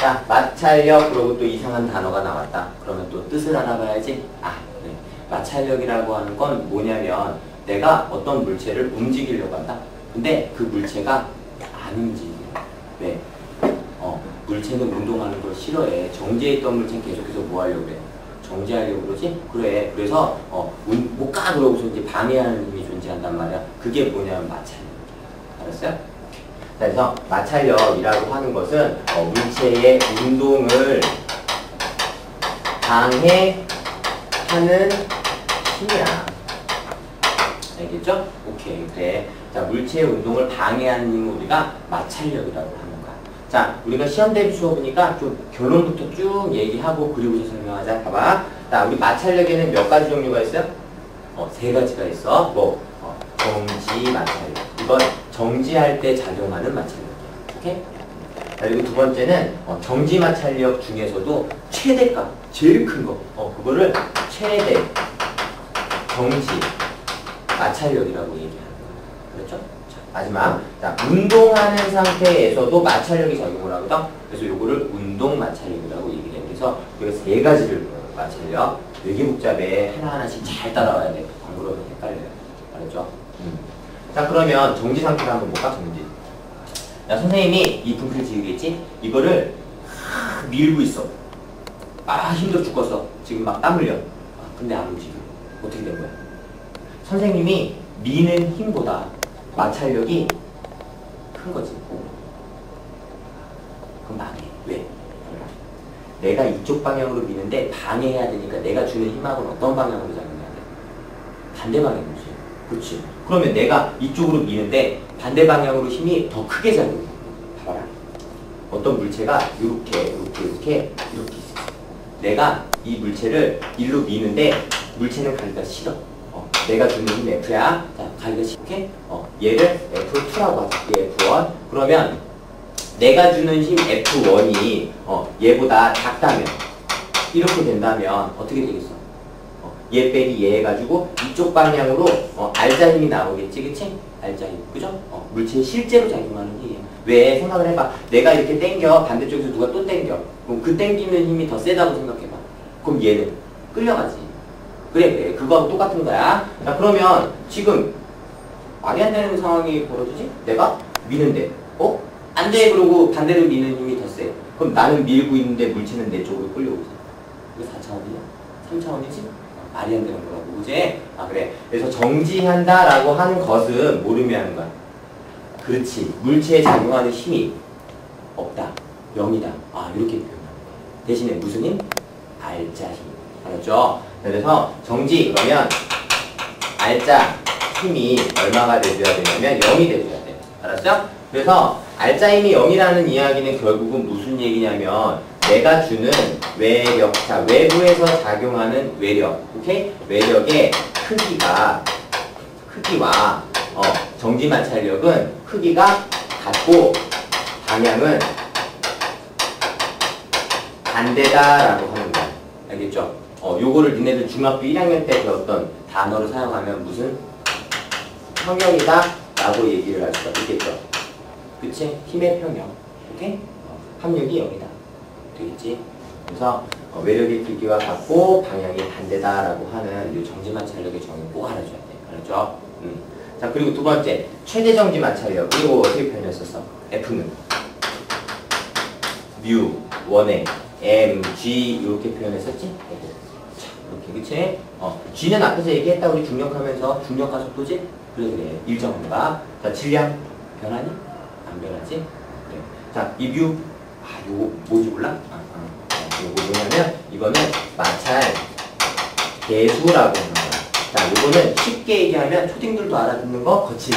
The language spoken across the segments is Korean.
자, 마찰력 그러고 또 이상한 단어가 나왔다. 그러면 또 뜻을 알아봐야지. 아, 네. 마찰력이라고 하는 건 뭐냐면 내가 어떤 물체를 움직이려고 한다. 근데 그 물체가 안 움직여. 왜? 어, 물체는 운동하는 걸 싫어해. 정지해 있던 물체는 계속해서 뭐 하려고 그래? 정지하려고 그러지? 그래. 그래서 어, 운- 못 가! 그러고서 이제 방해하는 힘이 존재한단 말이야. 그게 뭐냐면 마찰력. 알았어요? 자, 그래서 마찰력이라고 하는 것은 어, 물체의 운동을 방해하는 힘이야. 알겠죠? 오케이. 그래. 자, 물체의 운동을 방해하는 힘을 우리가 마찰력이라고 하는 거야. 자, 우리가 시험 대비 수업이니까 좀 결론부터 쭉 얘기하고 그리고서 설명하자. 봐봐. 자, 우리 마찰력에는 몇 가지 종류가 있어요? 어, 세 가지가 있어. 뭐, 어, 정지 마찰력. 이건 정지할 때 작용하는? 자, 그리고 두 번째는 어, 정지 마찰력 중에서도 최대값, 제일 큰 거. 어, 그거를 최대 정지 마찰력이라고 얘기하는 거야. 그렇죠? 자, 마지막. 자, 운동하는 상태에서도 마찰력이 작용을 하거든. 그래서 요거를 운동 마찰력이라고 얘기를 해. 그래서 우리가 세 가지를. 마찰력. 되게 복잡해. 하나하나씩 잘 따라와야 돼. 안 그러면 헷갈려요. 알았죠? 음. 자, 그러면 정지 상태를 한번 볼까? 정지. 야, 선생님이 이 분필 지우겠지? 이거를 막 밀고 있어. 아, 힘들어 죽겠어. 지금 막 땀 흘려. 아, 근데 안 움직여. 어떻게 된 거야? 선생님이 미는 힘보다 마찰력이 큰 거지. 그럼 망해. 왜? 내가 이쪽 방향으로 미는데 방해해야 되니까 내가 주는 힘하고는 어떤 방향으로 작용해야 돼? 반대 방향이지. 그렇지. 그러면 내가 이쪽으로 미는데 반대 방향으로 힘이 더 크게 작용해. 봐봐라. 어떤 물체가 이렇게, 이렇게, 이렇게, 이렇게 있어. 내가 이 물체를 일로 미는데 물체는 가기가 싫어. 어, 내가 주는 힘 F야. 자, 가기가 싫게. 어, 얘를 F2라고 하자. 얘 F1. 그러면 내가 주는 힘 F1이 어, 얘보다 작다면 이렇게 된다면 어떻게 되겠어? 어, 얘 빼기 얘 해가지고 이쪽 방향으로 어, 알자 힘이 나오겠지, 그치? 알자 힘, 그죠? 어, 물체에 실제로 작용하는 힘이에요. 왜? 생각을 해봐. 내가 이렇게 땡겨, 반대쪽에서 누가 또 땡겨. 그럼 그 땡기는 힘이 더 세다고 생각해봐. 그럼 얘는 끌려가지. 그래, 그래. 그거하고 똑같은 거야. 자, 그러면 지금 말이 안 되는 상황이 벌어지지? 내가 미는데, 어? 안 돼! 그러고 반대로 미는 힘이 더 세. 그럼 나는 밀고 있는데 물체는 내 쪽으로 끌려오지. 이거 4차원이야? 3차원이지? 말이 안 되는 거라고, 그지? 아, 그래. 그래서 정지한다 라고 하는 것은 뭘 의미하는 거야? 그렇지. 물체에 작용하는 힘이 없다. 0이다. 아, 이렇게 표현하는 거야. 대신에 무슨 힘? 알자 힘. 알았죠? 그래서 정지, 그러면 알자 힘이 얼마가 돼줘야 되냐면 0이 돼줘야 돼. 알았죠? 그래서 알자 힘이 0이라는 이야기는 결국은 무슨 얘기냐면 내가 주는 외력, 자 외부에서 작용하는 외력, 오케이? 외력의 크기가 크기와 어, 정지 마찰력은 크기가 같고 방향은 반대다라고 거야. 알겠죠? 어, 요거를 니네들 중학교 1학년 때 배웠던 단어를 사용하면 무슨 평형이다 라고 얘기를 할 수가 있겠죠. 그치? 힘의 평형. 오케이? 어, 합력이 0이다. 되겠지? 그래서 어, 외력의 크기와 같고 방향이 반대다라고 하는 이 정지 마찰력의 정의 꼭 알아줘야 돼. 알았죠? 음. 자 그리고 두 번째 최대 정지 마찰력 이거 어떻게 표현했었어? F는 뮤 원의 M, G 이렇게 표현했었지? 자, 이렇게 그치? 어, G는 앞에서 얘기했다 우리 중력하면서 중력과 속도지? 그래 그래 일정한가? 자 질량 변하니? 안 변하지? 그래. 자이 뮤, 아 요거 뭐지 몰라? 요거 뭐냐면 이거는 마찰 개수라고 하는 거야. 자 요거는 쉽게 얘기하면 초딩들도 알아듣는 거 거친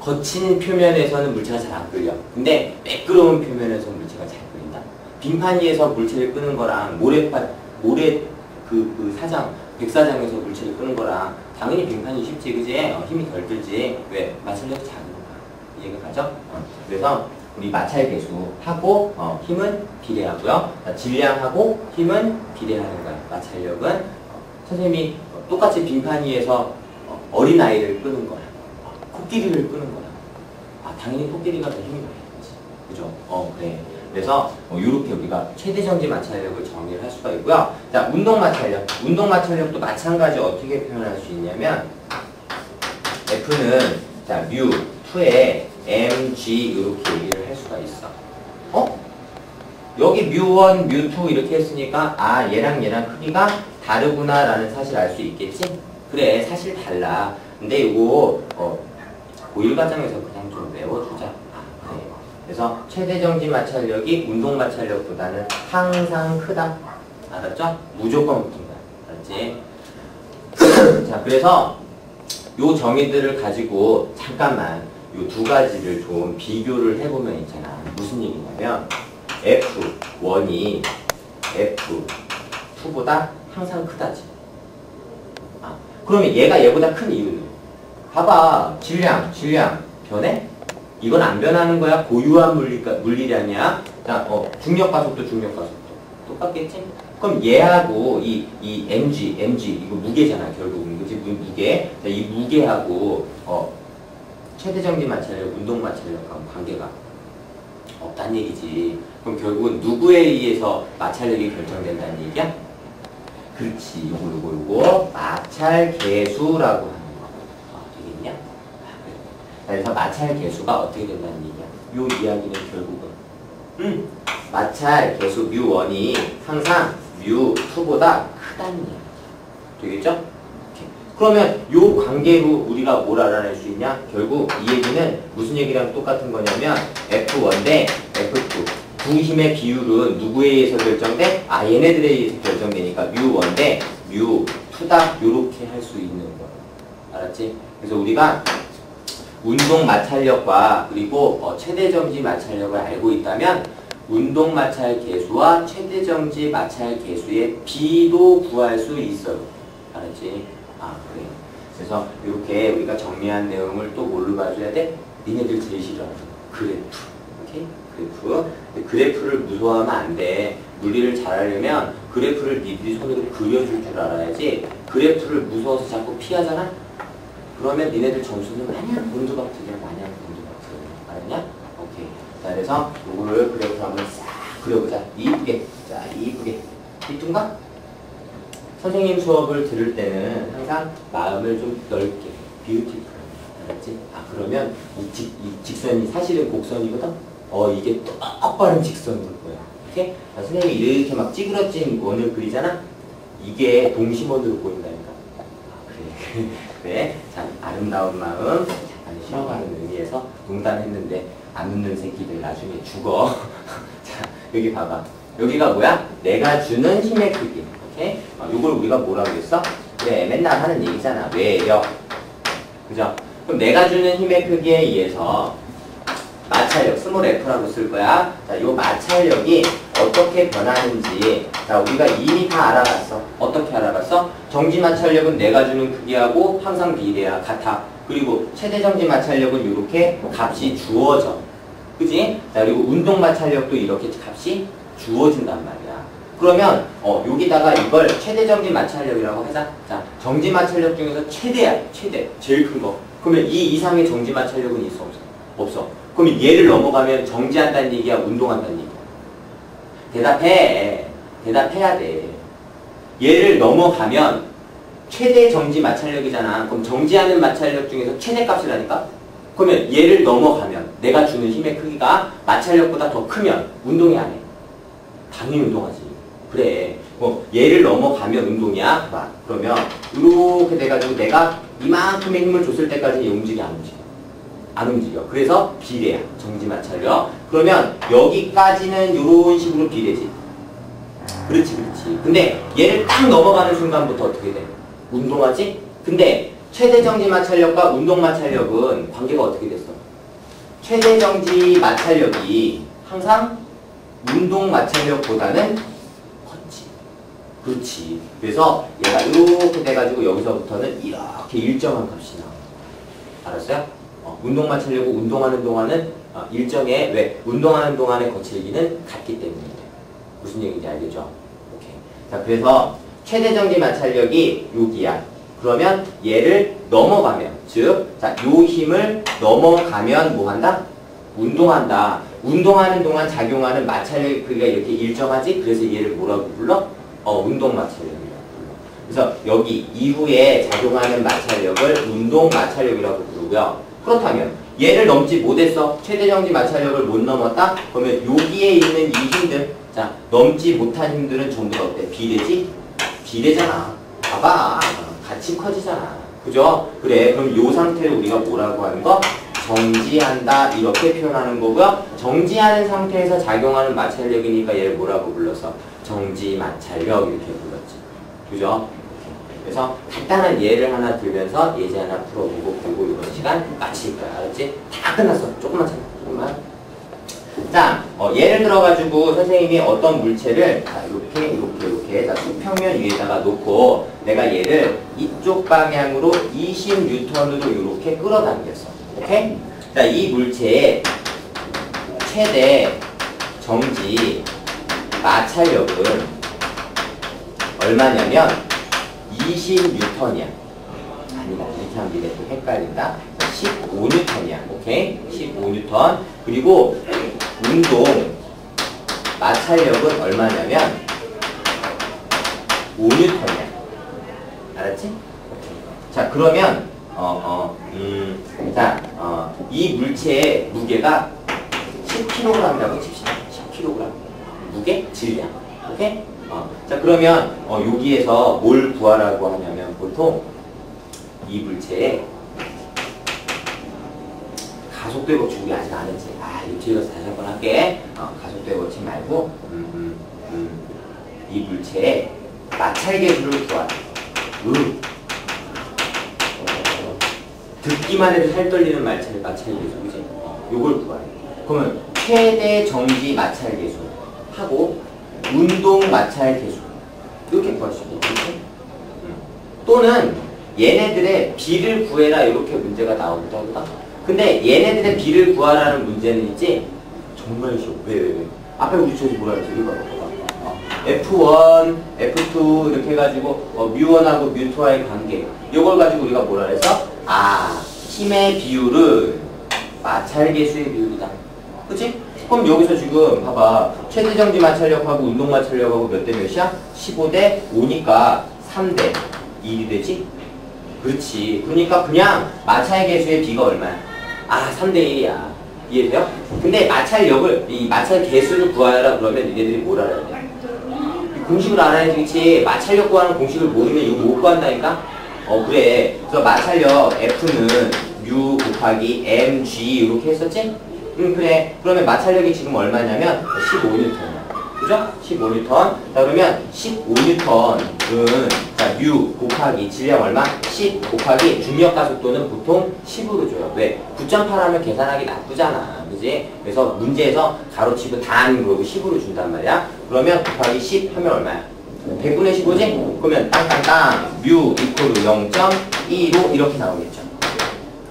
거친 표면에서는 물체가 잘 안 끌려. 근데 매끄러운 표면에서는 물체가 잘 끌린다. 빙판 위에서 물체를 끄는 거랑 모래밭, 모래 그, 그 사장, 백사장에서 물체를 끄는 거랑 당연히 빙판이 쉽지, 그지? 어, 힘이 덜 들지. 왜? 마찰력이 작은 거야. 이해가 가죠? 어, 그래서 우리 마찰 개수하고 어, 힘은 비례하고요. 자, 질량하고 힘은 비례하는 거야. 마찰력은 어, 선생님이 어, 똑같이 빙판 위에서 어, 어린 아이를 끄는 거야. 코끼리를 끄는 거야. 아, 당연히 코끼리가 더 힘이 많이 들지. 그죠? 어, 그래. 그래서 어, 이렇게 우리가 최대 정지 마찰력을 정리를 할 수가 있고요. 자, 운동 마찰력. 운동 마찰력도 마찬가지 어떻게 표현할 수 있냐면 F는 자, 뮤 2에 mg 이렇게 얘기를 할 수가 있어. 어? 여기 뮤1, 뮤2 이렇게 했으니까 아 얘랑 얘랑 크기가 다르구나 라는 사실 알 수 있겠지? 그래 사실 달라. 근데 이거 어, 고일 과정에서 그냥 좀 외워주자. 아, 그래. 그래서 최대 정지 마찰력이 운동 마찰력보다는 항상 크다. 알았죠? 무조건 붙는다. 알았지? 자, 그래서 요 정의들을 가지고 잠깐만 요두 가지를 좀 비교를 해보면 있잖아. 무슨 얘기냐면 F1이 F2보다 항상 크다지. 아, 그러면 얘가 얘보다 큰 이유는? 봐봐. 질량, 질량 변해? 이건 안 변하는 거야. 고유한 물리, 물리량이야. 자, 어, 중력 가속도, 중력 가속도. 똑같겠지? 그럼 얘하고 이, 이 mg, mg, 이거 무게잖아, 결국은. 그지? 무- 무게. 자, 이 무게하고, 어, 최대 정지 마찰력, 운동 마찰력하고 관계가 없다는 얘기지. 그럼 결국은 누구에 의해서 마찰력이 결정된다는 얘기야? 그렇지. 요거, 요거, 요거. 마찰 계수라고 하는 거. 어, 되겠냐? 아, 그래. 그래서 마찰 계수가 어떻게 된다는 얘기야? 요 이야기는 결국은 음, 마찰 계수 뮤1이 항상 뮤2보다 크다는 얘기. 되겠죠? 그러면 요 관계로 우리가 뭘 알아낼 수 있냐? 결국 이 얘기는 무슨 얘기랑 똑같은 거냐면 F1 대 F2 두 힘의 비율은 누구에 의해서 결정돼? 아 얘네들에 의해서 결정되니까 뮤 1 대 뮤 2다 요렇게 할 수 있는 거 알았지? 그래서 우리가 운동 마찰력과 그리고 어, 최대 정지 마찰력을 알고 있다면 운동 마찰 계수와 최대 정지 마찰 계수의 비도 구할 수 있어요. 알았지? 아 그래. 그래서 이렇게 우리가 정리한 내용을 또 뭘로 봐줘야 돼? 니네들 제일 싫어하는 그래프. 오케이? 그래프. 그래프를 무서워하면 안 돼. 물리를 잘하려면 그래프를 니들이 손으로 그려줄 줄 알아야지. 그래프를 무서워서 자꾸 피하잖아? 그러면 니네들 점수는 마냥 틀려 마냥 틀려 알았냐? 오케이 자 그래서 요거를 그래프 한번 싹 그려보자 이쁘게 자 이쁘게 이쁜가? 선생님 수업을 들을 때는 항상 마음을 좀 넓게 비우티풀 알았지? 아 그러면 이, 직, 이 직선이 사실은 곡선이거든? 어 이게 똑바른 직선일 거야 오케이? 자, 선생님이 이렇게 막 찌그러진 원을 그리잖아? 이게 동심원으로 보인다니까 아, 그래 네, 참 아름다운 마음 잠깐 쉬어가는 의미에서 농담했는데 안 웃는 새끼들 나중에 죽어. 자, 여기 봐봐. 여기가 뭐야? 내가 주는 힘의 크기. 오케이? 어, 우리가 뭐라고 했어? 그래, 맨날 하는 얘기잖아. 외력. 그죠? 그럼 내가 주는 힘의 크기에 의해서 마찰력, 스몰 f라고 쓸 거야. 자, 요 마찰력이 어떻게 변하는지, 자, 우리가 이미 다 알아봤어. 어떻게 알아봤어? 정지 마찰력은 내가 주는 크기하고 항상 비례야, 같아. 그리고 최대 정지 마찰력은 이렇게 값이 주어져. 그지? 자, 그리고 운동 마찰력도 이렇게 값이 주어진단 말이야. 그러면, 어, 여기다가 이걸 최대 정지 마찰력이라고 하자. 자, 정지 마찰력 중에서 최대야, 최대. 제일 큰 거. 그러면 이 이상의 정지 마찰력은 있어, 없어? 없어. 그럼 얘를 넘어가면 정지한다는 얘기야, 운동한다는 얘기야. 대답해. 대답해야 돼. 얘를 넘어가면 최대 정지 마찰력이잖아. 그럼 정지하는 마찰력 중에서 최대 값이라니까? 그러면 얘를 넘어가면 내가 주는 힘의 크기가 마찰력보다 더 크면 운동이 안 해. 당연히 운동하지. 그래. 뭐 얘를 넘어가면 운동이야. 봐. 그러면 이렇게 돼가지고 내가 이만큼의 힘을 줬을 때까지 얘 움직이 안 움직여. 안 움직여. 그래서 비례야. 정지 마찰력. 그러면 여기까지는 이런 식으로 비례지. 그렇지, 그렇지. 근데 얘를 딱 넘어가는 순간부터 어떻게 돼? 운동하지? 근데 최대 정지 마찰력과 운동 마찰력은 관계가 어떻게 됐어? 최대 정지 마찰력이 항상 운동 마찰력보다는. 그렇지. 그래서 얘가 이렇게 돼가지고 여기서부터는 이렇게 일정한 값이 나와. 알았어요? 어, 운동 마찰력고 운동하는 동안은 어, 일정의 왜 운동하는 동안의 거칠기는 같기 때문이에요. 무슨 얘기인지 알겠죠? 오케이. 자, 그래서 최대 정지 마찰력이 여기야. 그러면 얘를 넘어가면, 즉, 자, 요 힘을 넘어가면 뭐 한다? 운동한다. 운동하는 동안 작용하는 마찰력 그러니까 이렇게 일정하지? 그래서 얘를 뭐라고 불러? 어, 운동 마찰력이라고 불러. 그래서 여기 이후에 작용하는 마찰력을 운동 마찰력이라고 부르고요. 그렇다면 얘를 넘지 못했어. 최대 정지 마찰력을 못 넘었다? 그러면 여기에 있는 이 힘들 자 넘지 못한 힘들은 전부 다 어때? 비례지? 비례잖아. 봐봐. 같이 커지잖아. 그죠? 그래. 그럼 요 상태를 우리가 뭐라고 하는 거? 정지한다. 이렇게 표현하는 거고요. 정지하는 상태에서 작용하는 마찰력이니까 얘를 뭐라고 불러서 정지 마찰력 이렇게 불렀지. 그죠? 그래서 간단한 예를 하나 들면서 예제 하나 풀어보고 그리고 이번 시간 마칠 거야. 알았지? 다 끝났어. 조금만 참아. 조금만. 자, 어, 예를 들어가지고 선생님이 어떤 물체를 자, 이렇게 이렇게 이렇게 자, 수평면 위에다가 놓고 내가 얘를 이쪽 방향으로 20N으로 이렇게 끌어당겼어. 오케이? 자, 이 물체의 최대 정지 마찰력은 얼마냐면 20N이야. 아니다. 이렇게 하면 니네 또 헷갈린다. 15N이야. 오케이? 15N. 그리고 운동 마찰력은 얼마냐면 5N이야. 알았지? 자, 그러면 어, 어, 음, 자, 어, 이 물체의 무게가 10kg이라고 칩시다. 10kg. 무게, 질량. 오케이? 어, 자, 그러면 어, 여기에서 뭘 구하라고 하냐면 보통 이 물체의 가속도의 법칙 우리 아직 안 했지. 아, 이거 뒤에 가서 다시 한번 할게. 어, 가속도의 법칙 말고 음, 음, 음, 이 물체의 마찰계수를 구하라. 음. 어, 듣기만 해도 살 떨리는 마찰, 마찰계수, 그지? 어, 요걸 구하래. 그러면 최대 정지 마찰계수 하고 운동 마찰 계수 이렇게 있는 거지. 음. 또는 얘네들의 비를 구해라 이렇게 문제가 나오기도 한다. 근데 얘네들의 비를 구하라는 문제는 있지 정말 쉬워. 왜, 왜, 왜? 앞에 우리 저기 뭐라 그랬지? 이거 봐봐. 어, F1, F2 이렇게 해가지고 어, 뮤1하고 뮤2와의 관계 이걸 가지고 우리가 뭐라 그래서 아 힘의 비율은 마찰계수의 비율이다. 그치? 그럼 여기서 지금 봐봐 최대 정지 마찰력하고 운동 마찰력하고 몇 대 몇이야? 15대 5니까 3대 1이 되지? 그렇지 그러니까 그냥 마찰 개수의 비가 얼마야? 아 3대 1이야 이해돼요? 근데 마찰력을 이 마찰 개수를 구하라 그러면 얘네들이 뭘 알아야 돼? 공식을 알아야지 그치? 마찰력 구하는 공식을 모르면 이거 못 구한다니까? 어 그래 그래서 마찰력 F는 U 곱하기 mg 이렇게 했었지? 응 그래 그러면 마찰력이 지금 얼마냐면 15N이야 그죠? 15N 자 그러면 15N은 자 U 곱하기 질량 얼마? 10 곱하기 중력 가속도는 보통 10으로 줘요 왜? 9.8 하면 계산하기 나쁘잖아 그지? 그래서 문제에서 가로치고 단 그러고 10으로 준단 말이야 그러면 곱하기 10 하면 얼마야? 100분의 15지? 그러면 땅땅땅 뮤 이코르 0.25 이렇게 나오겠죠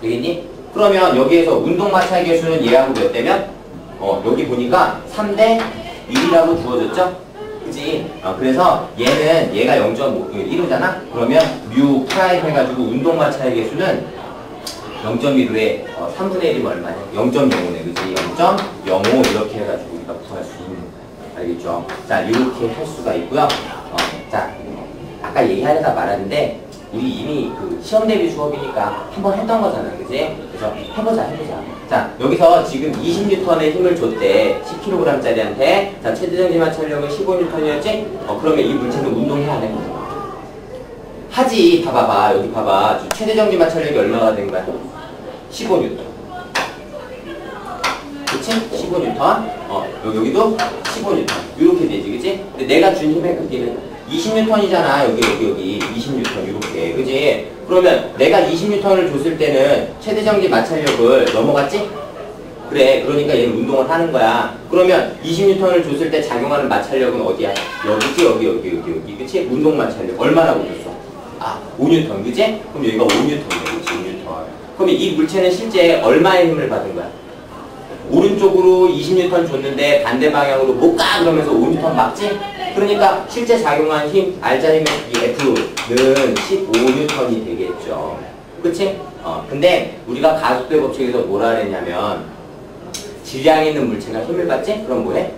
되겠니? 그러면 여기에서 운동 마찰 계 수는 얘하고 몇 대면? 어, 여기 보니까 3대 1이라고 주어졌죠? 그지? 어, 그래서 얘는 얘가 0.1호잖아? 그러면 뮤 프라임 해가지고 운동 마찰 계 수는 0.15에 어, 3분의 1이면 얼마냐? 0.05네, 그지? 0.05 이렇게 해가지고 우리가 구할 수 있는 거야. 알겠죠? 자, 이렇게 할 수가 있고요. 어, 자, 아까 얘기하려다 말았는데 우리 이미 그 시험 대비 수업이니까 한 번 했던 거잖아, 그지? 그래서 해보자, 해보자. 자, 여기서 지금 20N의 힘을 줬대. 10kg짜리한테. 자, 최대정지 마찰력은 15N이었지? 어, 그러면 이 물체는 운동해야 돼. 하지, 봐봐봐. 여기 봐봐. 최대정지 마찰력이 얼마가 된 거야? 15N. 그치? 15N. 어, 여기도 15N. 이렇게 되지, 그치? 근데 내가 준 힘의 크기는 20N이잖아. 여기, 여기, 여기. 20N. 이렇게. 그지? 그러면 내가 20N을 줬을 때는 최대정지 마찰력을 넘어갔지? 그래. 그러니까 얘는 운동을 하는 거야. 그러면 20N을 줬을 때 작용하는 마찰력은 어디야? 여기지? 여기, 여기, 여기, 여기. 그치? 운동 마찰력. 얼마라고 줬어? 아, 5N. 그지? 그럼 여기가 5N이네. 그치? 5N. 그러면 이 물체는 실제 얼마의 힘을 받은 거야? 오른쪽으로 20N 줬는데 반대 방향으로 못 가! 그러면서 5N 맞지? 그러니까 실제 작용한 힘, 힘의 크기 F는 15N이 되겠죠. 그치? 어, 근데 우리가 가속도의 법칙에서 뭐라 그랬냐면 질량 있는 물체가 힘을 받지? 그럼 뭐해?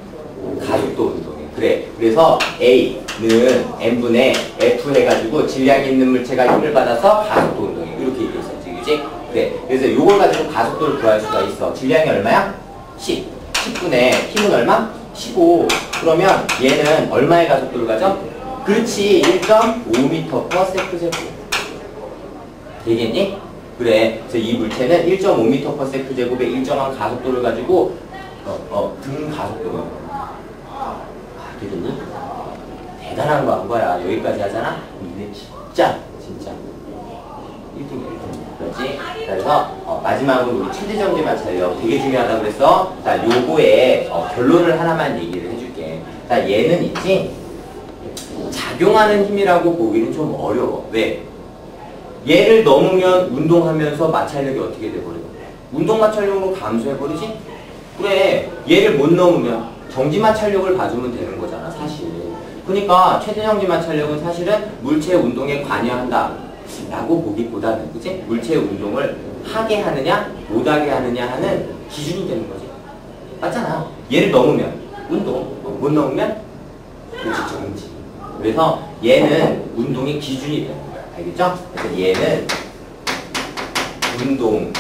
가속도 운동해. 그래. 그래서 A는 n분의 F 해가지고 질량 있는 물체가 힘을 받아서 가속도 운동해. 이렇게 얘기했었지. 그지? 그래. 그래서 요걸 가지고 가속도를 구할 수가 있어. 질량이 얼마야? 10. 10분의 힘은 얼마? 15. 그러면 얘는 얼마의 가속도를 가져? 그렇지. 1.5m per sec 제곱. 되겠니? 그래. 이 물체는 1.5m per sec 제곱의 일정한 가속도를 가지고 어, 어, 등 가속도가 아, 되겠니? 대단한 거 한 거야. 여기까지 하잖아? 니네 진짜, 진짜. 1등이야, 1등. 그렇지? 그래서 어, 마지막으로 우리 최대정지 마찰력 되게 중요하다고 그랬어. 자, 요거에 어, 결론을 하나만 얘기를 해줄게. 자, 얘는 있지? 작용하는 힘이라고 보기는 좀 어려워. 왜? 얘를 넘으면 운동하면서 마찰력이 어떻게 돼버려? 운동 마찰력으로 감소해버리지? 그래, 얘를 못 넘으면 정지 마찰력을 봐주면 되는 거잖아, 사실. 그러니까 최대 정지 마찰력은 사실은 물체 운동에 관여한다. 라고 보기보다는, 그치? 물체 운동을 하게 하느냐, 못하게 하느냐 하는 기준이 되는 거지. 맞잖아. 얘를 넘으면 운동, 어, 못 넘으면 그렇지, 정지. 그래서 얘는 운동의 기준이 되는 거야. 알겠죠? 그래서 얘는 운동의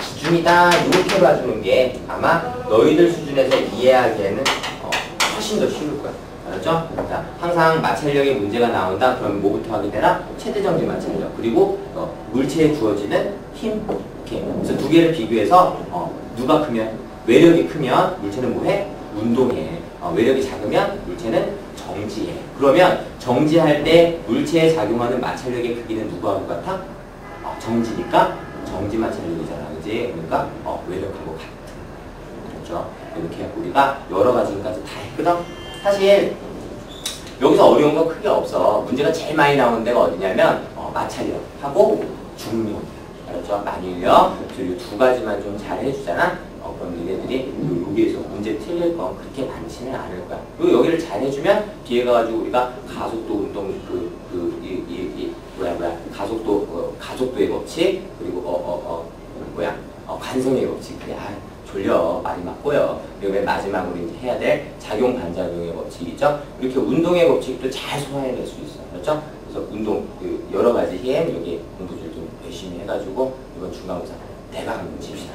기준이다. 이렇게 봐주는 게 아마 너희들 수준에서 이해하기에는 어, 훨씬 더 쉬울 거야. 알았죠? 자, 항상 마찰력에 문제가 나온다. 그러면 뭐부터 하게 되나? 최대정지 마찰력. 그리고 어, 물체에 주어지는 힘. 이렇게. 그래서 두 개를 비교해서 어, 누가 크면 외력이 크면 물체는 뭐해? 운동해. 어, 외력이 작으면 물체는 정지해. 그러면 정지할 때 물체에 작용하는 마찰력의 크기는 누구하고 같아? 어, 정지니까 정지 마찰력이잖아. 그지? 그러니까 어, 외력하고 같은. 그렇죠? 이렇게 우리가 여러 가지까지 다 했거든? 사실 여기서 어려운 거 크게 없어. 문제가 제일 많이 나오는 데가 어디냐면 어, 마찰력하고 중력. 알았죠? 만일력. 그래서 이두 가지만 좀 잘 해주잖아. 어, 그럼 니네들이 요- 여기에서 문제 틀릴 건 그렇게 많지는 않을 거야. 그리고 여기를 잘 해주면 뒤에 가가지고 우리가 가속도 운동 그, 그, 이, 이, 이, 뭐야, 뭐야, 가속도, 어, 가속도의 법칙, 그리고, 어, 어, 어, 뭐야, 어, 관성의 법칙. 그래, 아, 졸려. 말이 막 꼬여. 그리고 맨 마지막으로 이제 해야 될 작용 반작용의 법칙이죠. 이렇게 운동의 법칙도 잘 소화해낼 수 있어요. 그렇죠? 그래서 운동, 그 여러 가지 힘, 여기 공부들 좀 열심히 해가지고 이번 중간고사 대박 칩시다.